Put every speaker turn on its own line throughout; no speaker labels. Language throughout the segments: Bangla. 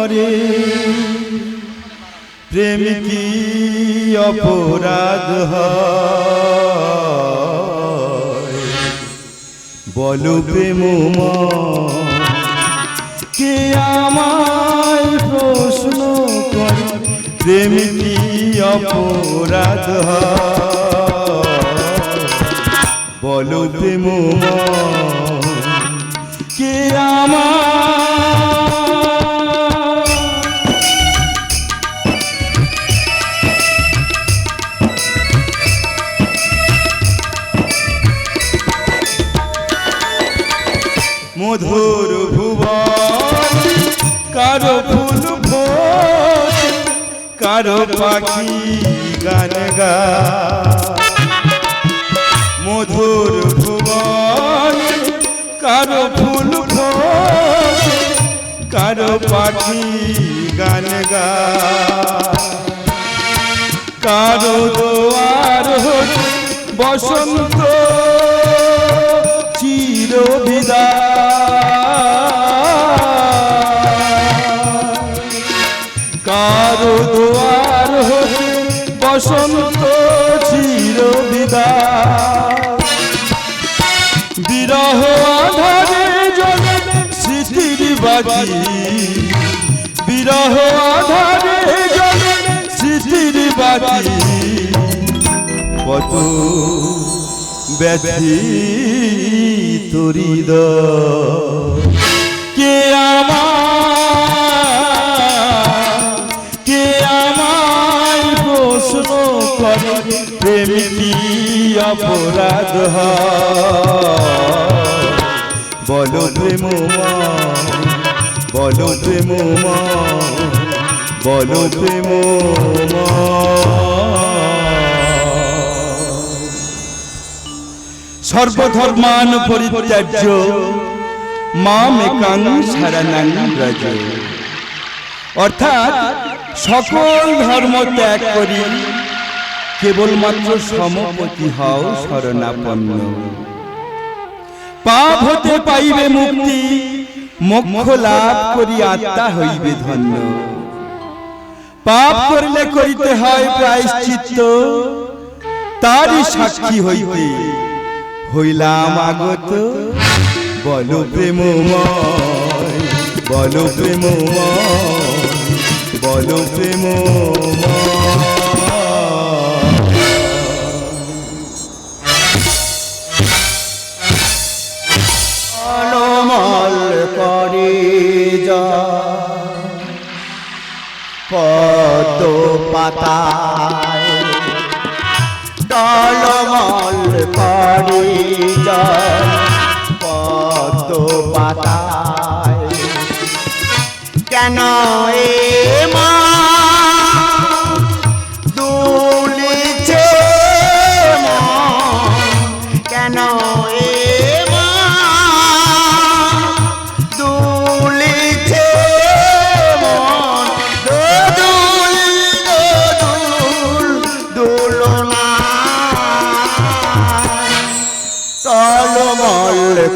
করে। প্রেম কি অপরাধ বলো প্রেম কে আমায় প্রশ্ন করে? প্রেম কি অপরাধ বলো প্রেম কে আমার কারও পাখি গান গা মধুর ভুবন, কারও ফুল কারও পাখি গান গা কারও দোয়ার বসন্ত চির কারও বসন্ত চির বিরহ আধারে জলে স্মৃতির বাজি। বিরহ আধারে জলে স্মৃতির বাজি। কত ব্যথি তরিদ প্রশ্ন করে প্রেম কি অপরাধ? বলো প্রেম বলো প্রেম বলো প্রেম সর্বধর্মান পরিত্যাজ্য মাম একাং সারানাং ব্রজ অর্থাৎ সকল ধর্ম ত্যাগ করি, কেবলমাত্র সমপতি হও শরণাপন্ন। পাপ হতে পাইবে মুক্তি, মোক্ষ লাভ করি আত্মা হইবে ধন্য। পাপ করলে করিতে হয় প্রায়শ্চিত্ত, তারই সাক্ষী হইতে হইলাম আগত। বল প্রেমময় বল প্রেমময়। বল প্রেমময়
অলমল করে যা। পদ্ম পাতায়। টলমল করে যা।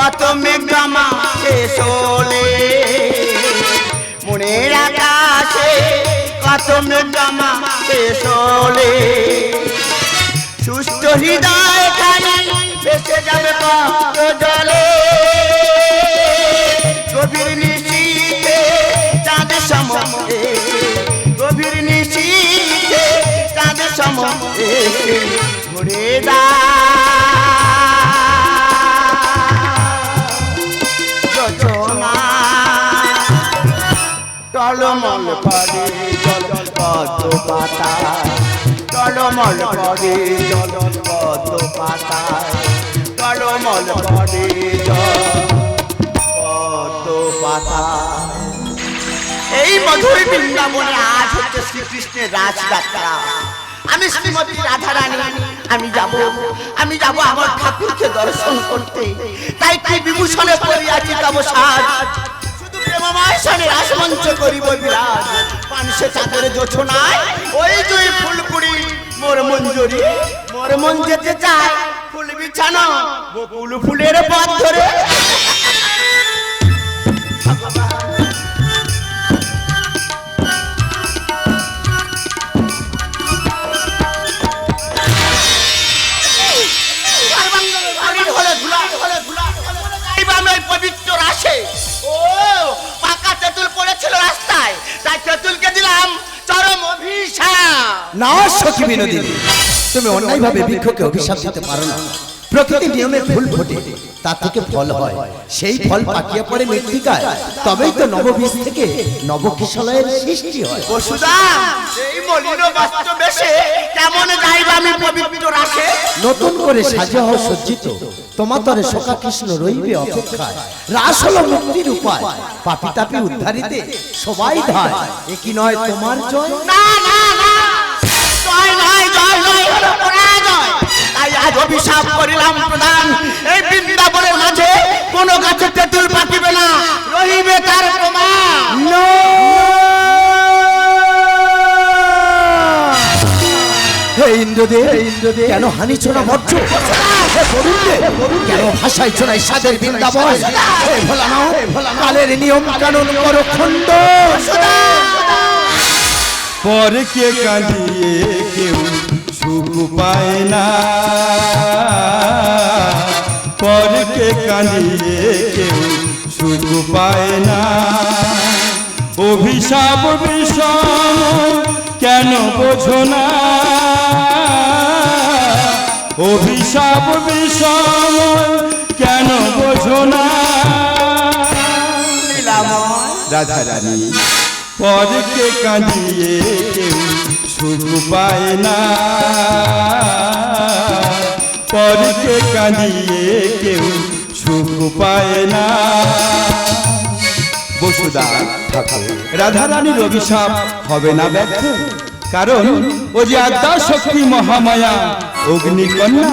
কত মেঘমা শেষ হলে মনের আকাশে কত মেঘমা শেষ হলে সুস্থ হৃদয় খানি বেঁচে যাবে কত জলে। গভীর নিশীতে চাঁদ সময়ে, গভীর নিশীতে চাঁদ সময়ে। ঘুরে দা টলমল করে জল পদ্ম পাতা টলমল করে জল পদ্ম পাতা টলমল করে জল পদ্ম পাতা এই মধুর বৃন্দাবনে আজ হচ্ছে শ্রীকৃষ্ণের রাজযাত্রা। আমি শ্রীমতী রাধা রানী আমি যাব। আমি যাব আমার ঠাকুরকে দর্শন করতে। তাই কি বিভূষণে পড়িয়াছি তব সাজ। প্রেমময় সনে রাসমঞ্চ করিব বিরাজ পানসে চাঁদের জোছনায় ওই জয় ফুলকুড়ি। মোর মঞ্জুরি, মোর মন যেতে চায় ফুল বিছানো। বকুল ফুলের পথ ধরে
না সখী বিনোদিনী। তুমি অন্যায়ভাবে বৃক্ষকে অভিশাপ দিতে পারো না। প্রকৃতি নিয়মে ফুল ফোটে তা থেকে ফল হয়। সেই ফল পাকিয়ে পড়ে মৃত্তিকায়। তবেই তো নববীজ থেকে নবকিশলয়ের সৃষ্টি হয়।
বসুদা এই মলিন কেমন যাইবা আমি পবিত্র রাশে?
নতুন করে সাজা হও সজ্জিত। তোমাতরে সখা কৃষ্ণ রইবে অপেক্ষায়। রাস হলো মুক্তির উপায়। পাপি তাপি উদ্ধারিতে সবাই ধায়। এ কি নয় তোমার জয়?
না না না আজ অভিশাপ করিলাম প্রধান। এই বৃন্দাবনের মাঝে কোনো গাছে তেঁতুল পাকিবে না। রহিবে তার প্রমাণ।
হে ইন্দ্রদেব ইন্দ্রদেব কেন হানিছ না হে কেন ভাষাইছ না সাদের বৃন্দাবন? হে ভোলানাথ কালের নিয়ম কানুন করো খণ্ড।
পরকে কাঁদিয়ে কেউ সুখ পায় না। পরকে কাঁদিয়ে কেউ সুখ পায় না। অভিশাপ বিষম কেন বোঝো না? অভিশাপ বিষম কেন বোঝো না? রাধা রানী পরকে কাঁদিয়ে কেউ সুখ পায় না। পরকে কাঁদিয়ে কেউ সুখ পায় না। বসুদা রাধা রানীর অভিশাপ হবে না ব্যর্থ। কারণ ও যে আদ্যা শক্তি মহামায়া অগ্নিকন্যা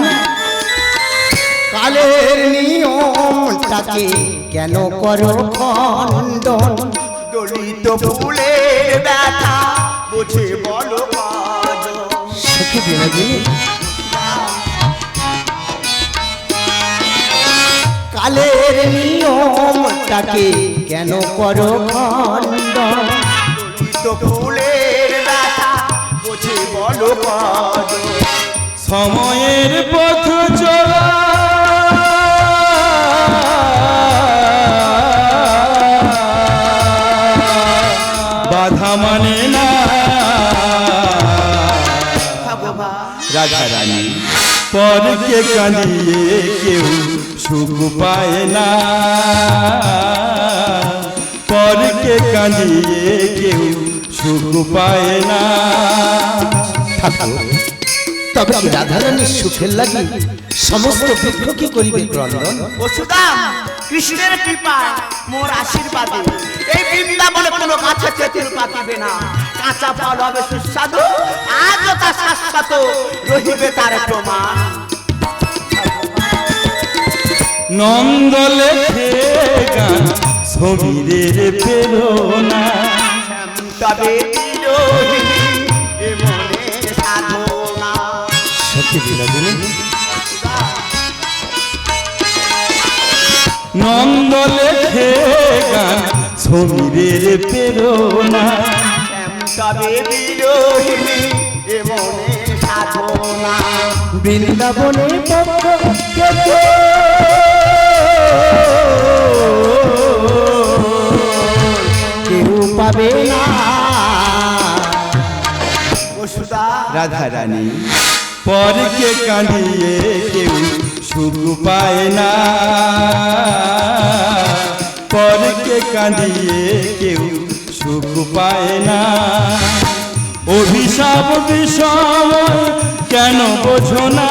কালের নিয়মটাকে কেন করো খণ্ডন?
দলিত ফুলের ব্যথা বুঝে বলো
সখী বিনোদিনী? কালের নিয়মটাকে কেন করো খণ্ডন
তো ফুলের ব্যথা বুঝে বলো
সময়ের পথ চলা রাজা রানী পরকে কাঁদিয়ে কেউ সুখ পায় না। পরকে কাঁদিয়ে কেউ সুখ পায় না।
তবে কি রাধারানীর সুখের লাগি সমস্ত বৃক্ষকে করিবে ক্রন্দন?
বসুদাম কৃষ্ণের কৃপা মোর আশীর্বাদে। এই বৃন্দাবনে কোনো কাছে তেঁতুল পাকিবে না। কাঁচা ফল হবে সুস্বাদু আজও তা শাশ্বত রহিবে তার প্রমাণ।
নন্দ লেখে গান সমীরের প্রেরণা
তবে
সত্যি বিনোদিনী
নন্দ লেখে গান সমীরের প্রেরণা
তবে বিরোহিনী এ মনের সাধনা।
বৃন্দাবনে কেউ পাবে না।
রাধা রানী পরকে কাঁদিয়ে কেউ সুখ পায় না। পরকে কাঁদিয়ে কেউ সুখ পায় না। অভিশাপ বিষয় কেন বোঝো না?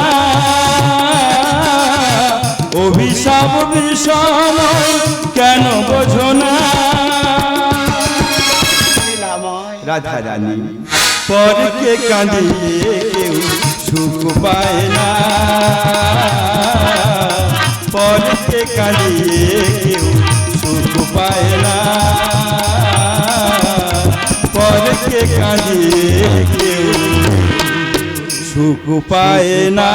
ভক্তির সময় কেন বোঝো না? রাধা রানী পরকে কাঁদিয়ে কেউ সুখ পায় না। পরকে কাঁদিয়ে কেউ কেউ সুখ পায় না।